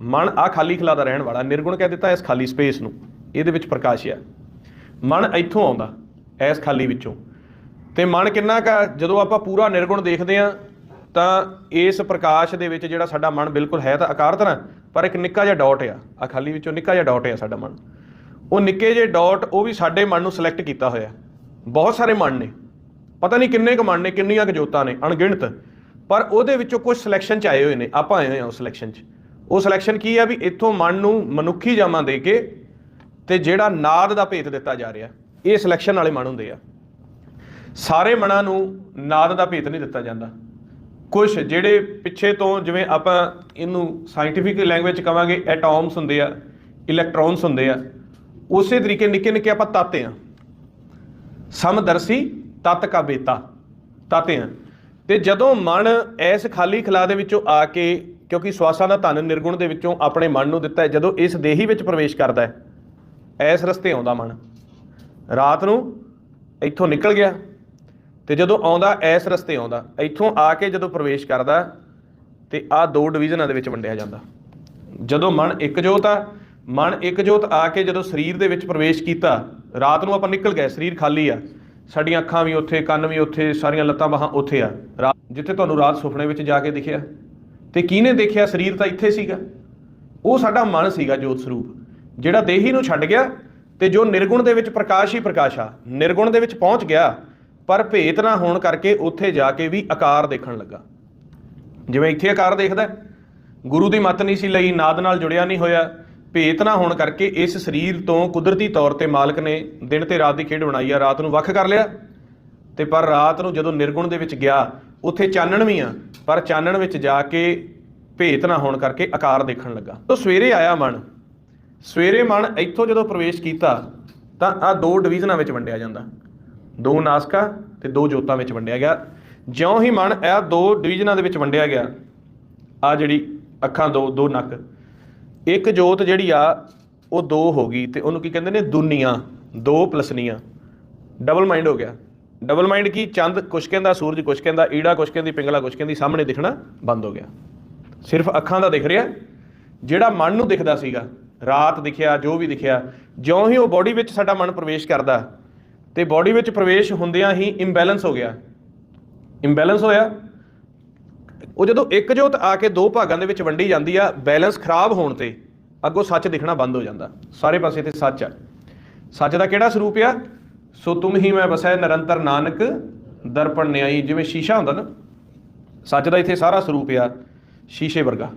ਮਨ ਆ ਖਾਲੀ ਖਲਾ ਦਾ ਰਹਿਣ ਵਾਲਾ ਨਿਰਗੁਣ ਕਹਿ ਦਿੱਤਾ ਇਸ ਖਾਲੀ ਸਪੇਸ ਨੂੰ। ਇਹਦੇ ਵਿੱਚ ਪ੍ਰਕਾਸ਼ ਆ। ਮਨ ਇੱਥੋਂ ਆਉਂਦਾ, ਇਸ ਖਾਲੀ ਵਿੱਚੋਂ। ਤੇ ਮਨ ਕਿੰਨਾ ਕਾ ਜਦੋਂ ਆਪਾਂ ਪੂਰਾ ਨਿਰਗੁਣ ਦੇਖਦੇ ਆ ਤਾਂ ਇਸ ਪ੍ਰਕਾਸ਼ ਦੇ ਵਿੱਚ ਜਿਹੜਾ ਸਾਡਾ ਮਨ ਬਿਲਕੁਲ ਹੈ ਤਾਂ ਆਕਾਰ ਤਰ੍ਹਾਂ ਪਰ ਇੱਕ ਨਿੱਕਾ ਜਿਹਾ ਡਾਟ ਆ। ਆ ਖਾਲੀ ਵਿੱਚੋਂ ਨਿੱਕਾ ਜਿਹਾ ਡਾਟ ਆ ਸਾਡਾ ਮਨ। ਉਹ ਨਿੱਕੇ ਜਿਹੇ ਡਾਟ ਉਹ ਵੀ ਸਾਡੇ ਮਨ ਨੂੰ ਸਿਲੈਕਟ ਕੀਤਾ ਹੋਇਆ। ਬਹੁਤ ਸਾਰੇ ਮਨ ਨੇ। ਪਤਾ ਨਹੀਂ ਕਿੰਨੇ ਕੁ ਮਨ ਨੇ, ਕਿੰਨੀਆਂ ਕੁ ਜੋਤਾਂ ਨੇ, ਅਣਗਿਣਤ। ਪਰ ਉਹਦੇ ਵਿੱਚੋਂ ਕੁਝ ਸਿਲੈਕਸ਼ਨ ਚ ਆਏ ਹੋਏ ਨੇ। ਆਪਾਂ ਆਏ ਹੋਏ ਹਾਂ ਉਸ ਸਿਲੈਕਸ਼ਨ ਚ। ਉਹ ਸਿਲੈਕਸ਼ਨ ਕੀ ਆ ਵੀ ਇੱਥੋਂ ਮਨ ਨੂੰ ਮਨੁੱਖੀ ਜਾਮਾਂ ਦੇ ਕੇ ਤੇ ਜਿਹੜਾ ਨਾਦ ਦਾ ਭੇਤ ਦਿੱਤਾ ਜਾ ਰਿਹਾ, ਇਹ ਸਿਲੈਕਸ਼ਨ ਵਾਲੇ ਮਨ ਹੁੰਦੇ ਆ। ਸਾਰੇ ਮਨਾਂ ਨੂੰ ਨਾਦ ਦਾ ਭੇਤ ਨਹੀਂ ਦਿੱਤਾ ਜਾਂਦਾ। ਕੁਝ ਜਿਹੜੇ ਪਿੱਛੇ ਤੋਂ ਜਿਵੇਂ ਆਪਾਂ ਇਹਨੂੰ ਸਾਇੰਟੀਫਿਕ ਲੈਂਗੁਏਜ ਚ ਕਵਾਂਗੇ ਐਟਮਸ ਹੁੰਦੇ ਆ ਇਲੈਕਟ੍ਰੋਨਸ ਹੁੰਦੇ ਆ, ਉਸੇ ਤਰੀਕੇ ਨਿੱਕੇ ਨਿੱਕੇ ਆਪਾਂ ਤੱਤ ਆ। ਸਮਦਰਸੀ ਤਤ ਕਾ ਬੇਤਾ, ਤਤ ਆ। ਤੇ ਜਦੋਂ ਮਨ ਐਸ ਖਾਲੀ ਖਲਾ ਦੇ ਵਿੱਚੋਂ ਆ ਕੇ ਕਿਉਂਕਿ ਸਵਾਸਾਂ ਦਾ ਧਨ ਨਿਰਗੁਣ ਦੇ ਵਿੱਚੋਂ ਆਪਣੇ ਮਨ ਨੂੰ ਦਿੱਤਾ ਹੈ, ਜਦੋਂ ਇਸ ਦੇਹੀ ਵਿੱਚ ਪ੍ਰਵੇਸ਼ ਕਰਦਾ ਹੈ, ਐਸ ਰਸਤੇ ਆਉਂਦਾ ਮਨ। ਰਾਤ ਨੂੰ ਇੱਥੋਂ ਨਿਕਲ ਗਿਆ ਤੇ ਜਦੋਂ ਆਉਂਦਾ, ਐਸ ਰਸਤੇ ਆਉਂਦਾ। ਇੱਥੋਂ ਆ ਕੇ ਜਦੋਂ ਪ੍ਰਵੇਸ਼ ਕਰਦਾ ਤੇ ਆ ਦੋ ਡਿਵੀਜ਼ਨਾਂ ਦੇ ਵਿੱਚ ਵੰਡਿਆ ਜਾਂਦਾ। ਜਦੋਂ ਮਨ ਇੱਕ ਜੋਤ ਆ, ਮਨ ਇੱਕ ਜੋਤ ਆ ਕੇ ਜਦੋਂ ਸਰੀਰ ਦੇ ਵਿੱਚ ਪ੍ਰਵੇਸ਼ ਕੀਤਾ, ਰਾਤ ਨੂੰ ਆਪਾਂ ਨਿਕਲ ਗਏ, ਸਰੀਰ ਖਾਲੀ ਆ। ਸਾਡੀਆਂ ਅੱਖਾਂ ਵੀ ਉੱਥੇ, ਕੰਨ ਵੀ ਉੱਥੇ, ਸਾਰੀਆਂ ਲੱਤਾਂ ਬਾਹਾਂ ਉੱਥੇ ਆ। ਰਾ- ਜਿੱਥੇ ਤੁਹਾਨੂੰ ਰਾਤ ਸੁਪਨੇ ਵਿੱਚ ਜਾ ਕੇ ਦਿਖਿਆ। ਤੇ ਕਿਹਨੇ ਦੇਖਿਆ ਸਰੀਰ ਤਾਂ ਇੱਥੇ ਸੀਗਾ? ਉਹ ਸਾਡਾ ਮਨ ਸੀਗਾ ਜੋਤ ਸਰੂਪ, ਜਿਹੜਾ ਦੇਹੀ ਨੂੰ ਛੱਡ ਗਿਆ ਤੇ ਜੋ ਨਿਰਗੁਣ ਦੇ ਵਿੱਚ ਪ੍ਰਕਾਸ਼ ਹੀ ਪ੍ਰਕਾਸ਼ ਆ, ਨਿਰਗੁਣ ਦੇ ਵਿੱਚ ਪਹੁੰਚ ਗਿਆ, ਪਰ ਭੇਤ ਨਾ ਹੋਣ ਕਰਕੇ ਉੱਥੇ ਜਾ ਕੇ ਵੀ ਆਕਾਰ ਦੇਖਣ ਲੱਗਾ। ਜਿਵੇਂ ਇੱਥੇ ਆਕਾਰ ਦੇਖਦਾ ਗੁਰੂ ਦੀ ਮੱਤ ਨਹੀਂ ਸੀ ਲਈ, ਨਾਦ ਨਾਲ ਜੁੜਿਆ ਨਹੀਂ ਹੋਇਆ, ਭੇਤ ਨਾ ਹੋਣ ਕਰਕੇ ਇਸ ਸਰੀਰ ਤੋਂ ਕੁਦਰਤੀ ਤੌਰ ਤੇ ਮਾਲਕ ਨੇ ਦਿਨ ਤੇ ਰਾਤ ਦੀ ਖੇਡ ਬਣਾਈ ਆ, ਰਾਤ ਨੂੰ ਵੱਖ ਕਰ ਲਿਆ। ਤੇ ਪਰ ਰਾਤ ਨੂੰ ਜਦੋਂ ਨਿਰਗੁਣ ਦੇ ਵਿੱਚ ਗਿਆ, ਉੱਥੇ ਚਾਨਣ ਵੀ ਆ ਪਰ ਚਾਨਣ ਵਿੱਚ ਜਾ ਕੇ ਭੇਤ ਨਾ ਹੋਣ ਕਰਕੇ ਆਕਾਰ ਦੇਖਣ ਲੱਗਾ। ਤੋਂ ਸਵੇਰੇ ਆਇਆ ਮਨ। ਸਵੇਰੇ ਮਨ ਇੱਥੋਂ ਜਦੋਂ ਪ੍ਰਵੇਸ਼ ਕੀਤਾ, ਤਾਂ ਆ ਦੋ ਡਿਵੀਜ਼ਨਾਂ ਵਿੱਚ ਵੰਡਿਆ ਜਾਂਦਾ। ਦੋ ਨਾਸਕਾ ਤੇ ਦੋ ਜੋਤਾਂ ਵਿੱਚ ਵੰਡਿਆ ਗਿਆ। ਜਿਉਂ ਹੀ ਮਨ ਇਹ ਦੋ ਡਿਵੀਜ਼ਨਾਂ ਦੇ ਵਿੱਚ ਵੰਡਿਆ ਗਿਆ ਆ ਜਿਹੜੀ ਅੱਖਾਂ ਦੋ ਦੋ ਨੱਕ, ਇੱਕ ਜੋਤ ਜਿਹੜੀ ਆ, ਉਹ ਦੋ ਹੋ ਗਈ ਤੇ ਉਹਨੂੰ ਕੀ ਕਹਿੰਦੇ ਨੇ? ਦੁਨੀਆਂ, ਦੋ ਪਲਸਨੀਆਂ ਡਬਲ ਮਾਈਂਡ ਹੋ ਗਿਆ। ਡਬਲ ਮਾਈਂਡ ਕੀ? ਚੰਦ ਕੁਛ ਕਹਿੰਦਾ, ਸੂਰਜ ਕੁਛ ਕਹਿੰਦਾ, ਈੜਾ ਕੁਛ ਕਹਿੰਦੀ, ਪਿੰਗਲਾ ਕੁਛ ਕਹਿੰਦੀ, ਸਾਹਮਣੇ ਦਿਖਣਾ ਬੰਦ ਹੋ ਗਿਆ। ਸਿਰਫ ਅੱਖਾਂ ਦਾ ਦਿਖ ਰਿਹਾ। ਜਿਹੜਾ ਮਨ ਨੂੰ ਦਿਖਦਾ ਸੀਗਾ, ਰਾਤ ਦਿਖਿਆ, ਜੋ ਵੀ ਦਿਖਿਆ, ਜਿਉਂ ਹੀ ਉਹ ਬਾਡੀ ਵਿੱਚ ਸਾਡਾ ਮਨ ਪ੍ਰਵੇਸ਼ ਕਰਦਾ, ਤੇ ਬਾਡੀ ਵਿੱਚ ਪ੍ਰਵੇਸ਼ ਹੁੰਦਿਆਂ ਹੀ ਇੰਬੈਲੈਂਸ ਹੋ ਗਿਆ। ਇੰਬੈਲੈਂਸ ਹੋਇਆ। ਉਹ ਜਦੋਂ ਇੱਕ ਜੋਤ ਆ ਕੇ ਦੋ ਭਾਗਾਂ ਦੇ ਵਿੱਚ ਵੰਡੀ ਜਾਂਦੀ ਆ ਬੈਲੈਂਸ ਖਰਾਬ ਹੋਣ ਤੇ ਅੱਗੋਂ ਸੱਚ ਦਿਖਣਾ ਬੰਦ ਹੋ ਜਾਂਦਾ। ਸਾਰੇ ਪਾਸੇ ਤੇ ਸੱਚ ਆ। ਸੱਚ ਦਾ ਕਿਹੜਾ ਸਰੂਪ ਆ? ਸੋ ਤੁਮ ਹੀ ਮੈਂ ਵਸੈ ਨਿਰੰਤਰ ਨਾਨਕ, ਦਰਪਣ ਨਿਆਈ, ਜਿਵੇਂ ਸ਼ੀਸ਼ਾ ਹੁੰਦਾ ਨਾ, ਸੱਚ ਦਾ ਇੱਥੇ ਸਾਰਾ ਸਰੂਪ ਆ, ਸ਼ੀਸ਼ੇ ਵਰਗਾ।